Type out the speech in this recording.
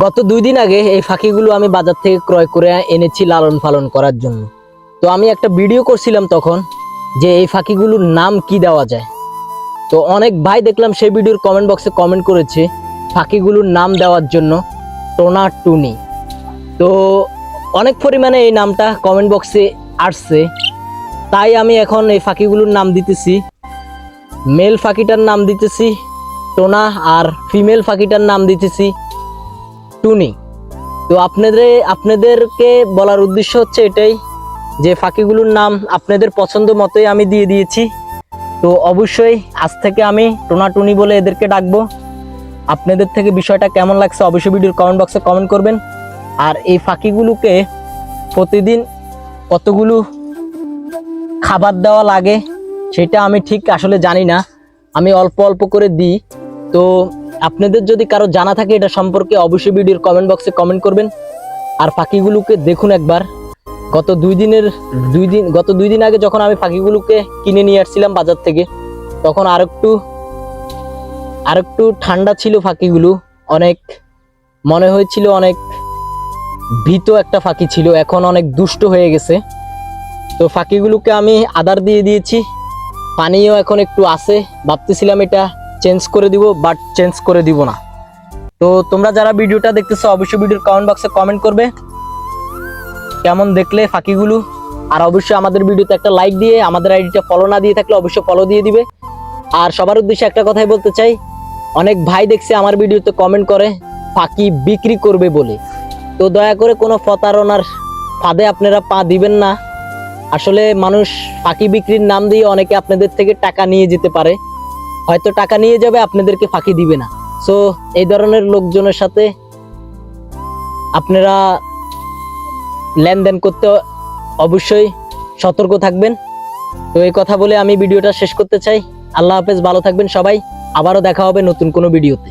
গত দুই দিন আগে এই ফাঁকিগুলো আমি বাজার থেকে ক্রয় করে এনেছি লালন পালন করার জন্য। তো আমি একটা ভিডিও করছিলাম তখন যে এই ফাঁকিগুলোর নাম কি দেওয়া যায়। তো অনেক ভাই দেখলাম সেই ভিডিওর কমেন্ট বক্সে কমেন্ট করেছে ফাঁকিগুলোর নাম দেওয়ার জন্য টোনা টুনি। তো অনেক পরিমাণে এই নামটা কমেন্ট বক্সে আসছে। তাই আমি এখন এই ফাঁকিগুলোর নাম দিতেছি। মেল ফাঁকিটার নাম দিতেছি, টোনা আর ফিমেল ফাঁকিটার নাম দিতেছি। টুনি। তো আপনাদের, আপনাদেরকে বলার উদ্দেশ্য হচ্ছে এটাই যে ফাঁকিগুলোর নাম আপনাদের পছন্দ মতোই আমি দিয়ে দিয়েছি। তো অবশ্যই আজ থেকে আমি টোনা টুনি বলে এদেরকে ডাকবো। আপনাদের থেকে বিষয়টা কেমন লাগছে অবশ্যই ভিডিওর কমেন্ট বক্সে কমেন্ট করবেন। আর এই ফাঁকিগুলোকে প্রতিদিন কতগুলো খাবার দেওয়া লাগে সেটা আমি ঠিক আসলে জানি না। আমি অল্প অল্প করে দিই। তো আপনাদের যদি কারও জানা থাকে এটা সম্পর্কে অবশ্যই ভিডিওর কমেন্ট বক্সে কমেন্ট করবেন। আর পাখিগুলোকে দেখুন একবার। গত দুই দিনের, দুই দিন, গত দুই দিন আগে যখন আমি পাখিগুলোকে কিনে নিয়ে আসছিলাম বাজার থেকে, তখন আর একটু আর একটু ঠান্ডা ছিল পাখিগুলো অনেক, মনে হয়েছিল অনেক ভীত একটা ফাঁকি ছিল, এখন অনেক দুষ্ট হয়ে গেছে। তো ফাঁকিগুলোকে আমি আদার দিয়ে দিয়েছি। পানিও এখন একটু আছে, ভাবতেছিলাম এটা চেঞ্জ করে দিব বাট চেঞ্জ করে দিব না। তো তোমরা যারা ভিডিওটা দেখতেছো, অবশ্যই ভিডিওর কমেন্ট বক্সে কমেন্ট করবে। কেমন দেখলে ফাঁকিগুলো? আর অবশ্যই আমাদের ভিডিওতে একটা লাইক দিয়ে, আমাদের আইডিটা ফলো না দিয়ে থাকলে অবশ্যই ফলো দিয়ে দিবে। আর সবার উদ্দেশ্যে একটা কথাই বলতে চাই, অনেক ভাই দেখছে আমার ভিডিওতে কমেন্ট করে, ফাঁকি বিক্রি করবে বলে। তো দয়া করে কোনো প্রতারণার ফাঁদে আপনারা পা দিবেন না। আসলে মানুষ ফাঁকি বিক্রির নাম দিয়ে অনেকে আপনাদের থেকে টাকা নিয়ে যেতে পারে। হয়তো টাকা নিয়ে যাবে, আপনাদেরকে ফাঁকি দিবে না। সো এই ধরনের লোকজনের সাথে আপনারা লেনদেন করতে অবশ্যই সতর্ক থাকবেন। তো এই কথা বলে আমি ভিডিওটা শেষ করতে চাই। আল্লাহ হাফেজ, ভালো থাকবেন সবাই। আবারও দেখা হবে নতুন কোনো ভিডিওতে।